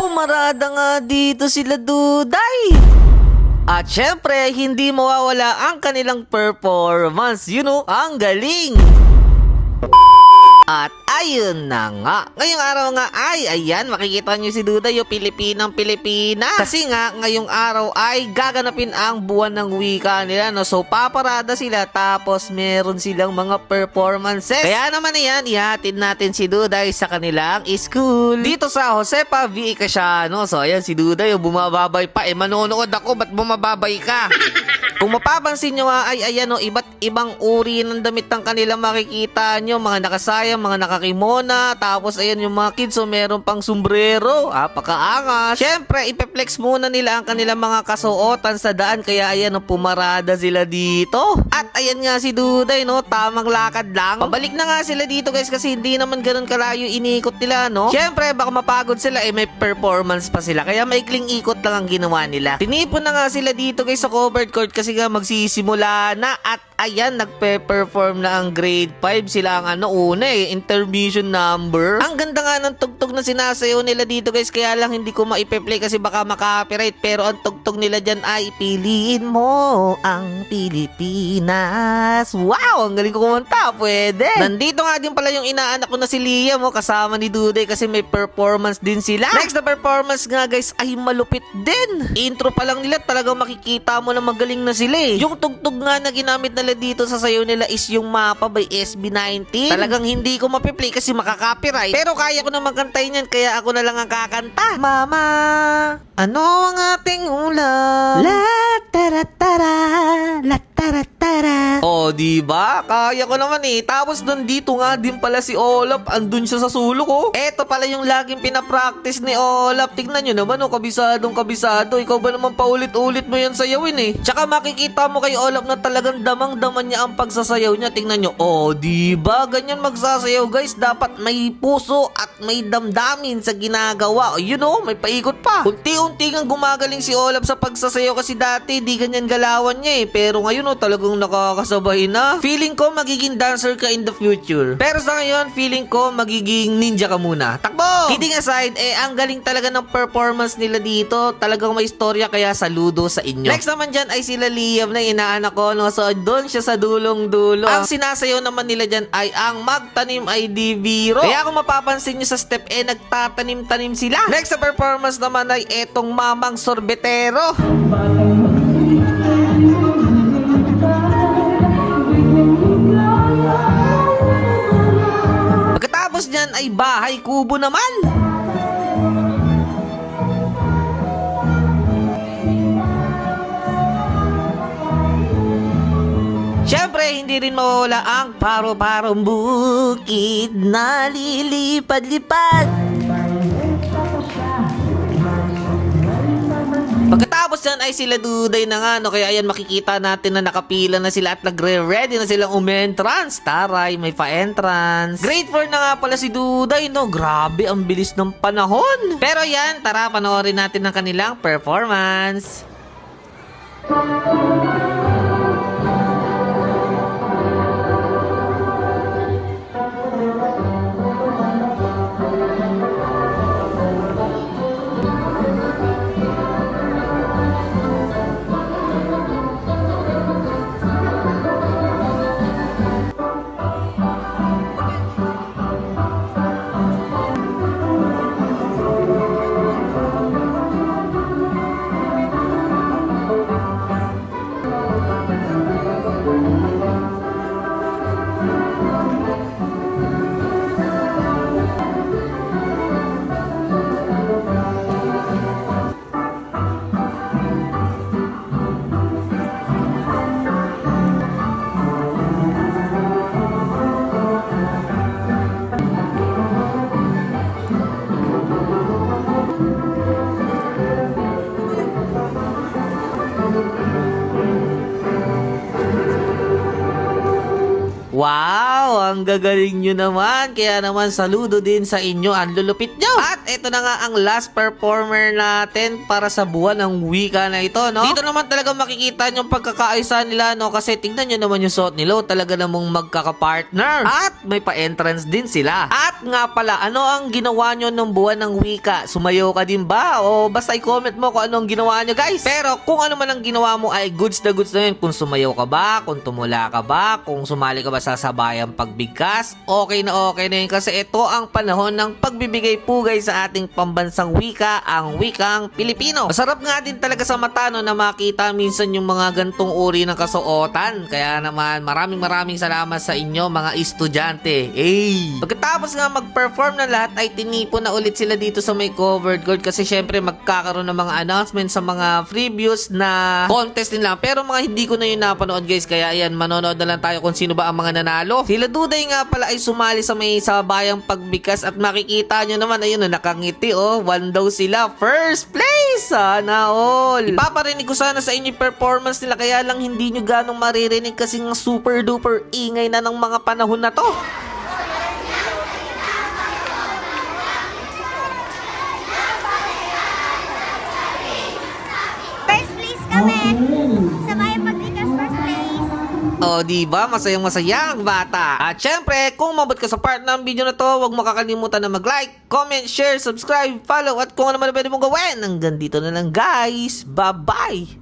Pumarada nga dito sila Duday. At syempre, hindi mawawala ang kanilang performance. You know, ang galing. At ayun na nga. Ngayong araw nga ay, ayan, makikita nyo si Duda yung Pilipinang Pilipina. Kasi nga, ngayong araw ay gaganapin ang buwan ng wika nila, no? So, paparada sila tapos meron silang mga performances. Kaya naman yan, ihatid natin si Duday sa kanilang school. Dito sa Josepa V. Casiano. So, ayan, si Duday, yung bumababay pa. Eh, manonood ako, ba't bumababay ka? Kung mapapansin nyo nga ay ayan o, iba't ibang uri ng damit ng kanila makikita nyo. Mga nakasayang, mga nakakimona. Tapos ayan yung mga kids o meron pang sombrero. Ah, pakaangas. Siyempre, ipeplex muna nila ang kanilang mga kasuotan sa daan. Kaya ayan o, pumarada sila dito. At ayan nga si Duday no, tamang lakad lang. Pabalik na nga sila dito guys kasi hindi naman ganun kalayo inikot nila no. Siyempre, baka mapagod sila eh may performance pa sila. Kaya maikling ikot lang ang ginawa nila. Tinipon na nga sila dito guys sa covered court kasi nga magsisimula na at ayan, nagpe-perform na ang grade 5. Sila ang ano una eh, intermission number. Ang ganda nga ng tugtog na sinasayaw nila dito guys, kaya lang hindi ko maipe-play kasi baka makapiright. Pero ang tugtog nila dyan ay piliin mo ang Pilipinas. Wow, ang galing ko kumanta, pwede. Nandito nga din pala yung inaanak ko na si Liam, oh, kasama ni Duday kasi may performance din sila. Next na performance nga guys ay malupit din. Intro pa lang nila talagang makikita mo na magaling na sila eh. Yung tugtog nga na ginamit nila dito sa sayo nila is yung mapa by SB19. Talagang hindi ko mapiplay kasi makaka-copyright. Pero kaya ko naman kantayin yan kaya ako na lang ang kakanta. Mama, ano ang ating ulam? La Oh, di ba? Kaya ko naman eh. Tapos nandito nga din pala si Olaf. Andun siya sa sulok oh. Eto pala yung laging pinapractice ni Olaf. Tignan nyo naman oh, kabisadong kabisado. Ikaw ba naman paulit-ulit mo yan sayawin eh. Tsaka makikita mo kay Olaf na talagang damang-daman niya ang pagsasayaw niya. Tingnan nyo. Oh, di ba? Ganyan magsasayaw guys. Dapat may puso at may damdamin sa ginagawa. Oh, you know, may paikot pa. Unti-unti nga gumagaling si Olaf sa pagsasayaw kasi dati di ganyan galawan niya eh. Pero ngayon oh, talagang nakakasabay na. Feeling ko magiging dancer ka in the future. Pero sa ngayon, feeling ko magiging ninja ka muna. Takbo! Kidding aside, eh, ang galing talaga ng performance nila dito. Talagang may istorya kaya saludo sa inyo. Next naman dyan ay sila Liam na inaanak ko. No? So, doon siya sa dulong-dulo. Ang sinasayaw naman nila dyan ay ang magtanim ay di biro. Kaya kung mapapansin nyo sa step, eh, nagtatanim-tanim sila. Next na performance naman ay etong mamang sorbetero. Pagkatapos niyan ay bahay kubo naman. Siyempre, hindi rin mawala ang paro-parong bukid na lilipad-lipad. Pagkatapos yan ay sila duday na nga, no? Kaya ayan makikita natin na nakapila na sila at nagre-ready na silang umentrance. Taray, may pa-entrance. Grade 4 na nga pala si Duday, no? Grabe, ang bilis ng panahon. Pero yan, tara, panoorin natin ang kanilang performance. Wow, Ang gagaling nyo naman. Kaya naman saludo din sa inyo. Ang lulupit nyo. At ito na nga ang last performer natin para sa buwan ng wika na ito, no? Dito naman talaga makikita yung pagkakaisa nila, no? Kasi tingnan nyo naman yung suot nila. Talaga namang magkakapartner. At may pa-entrance din sila. At nga pala, ano ang ginawa nyo nung buwan ng wika? Sumayo ka din ba? O basta i-comment mo kung ano ang ginawa nyo, guys. Pero kung ano man ang ginawa mo ay goods na goods na yun. Kung sumayaw ka ba? Kung tumula ka ba? Kung sumali ka ba sa sabayang pagbigkas? Okay na okay na yun. Kasi ito ang panahon ng pagbibigay pugay sa ating pambansang wika, ang wikang Pilipino. Masarap nga din talaga sa mata no, na makita minsan yung mga gantong uri ng kasuotan. Kaya naman maraming maraming salamat sa inyo mga estudyante. Hey! Pagkatapos nga mag-perform na lahat ay tinipon na ulit sila dito sa may covered court kasi syempre magkakaroon ng mga announcement sa mga freebies na contest nila. Pero mga hindi ko na yun napanood guys kaya ayan manonood na lang tayo kung sino ba ang mga nanalo. Sila Duday nga pala ay sumali sa may sabayang pagbikas at makikita nyo naman ayun na nakangiti oh. One daw sila. First place! Sana all! Ipaparinig ko sana sa inyo performance nila kaya lang hindi nyo ganong maririnig kasi nga super duper ingay na ng mga panahon na to. First place kami. Sa Bayan Pagdikas, first place. O, di ba? Masayang masaya ang bata. At syempre, kung mabot ka sa part ng video na to, huwag mo kakalimutan na mag-like, comment, share, subscribe, follow, at kung ano man na pwede mong gawin. Hanggang dito na lang guys. Bye-bye!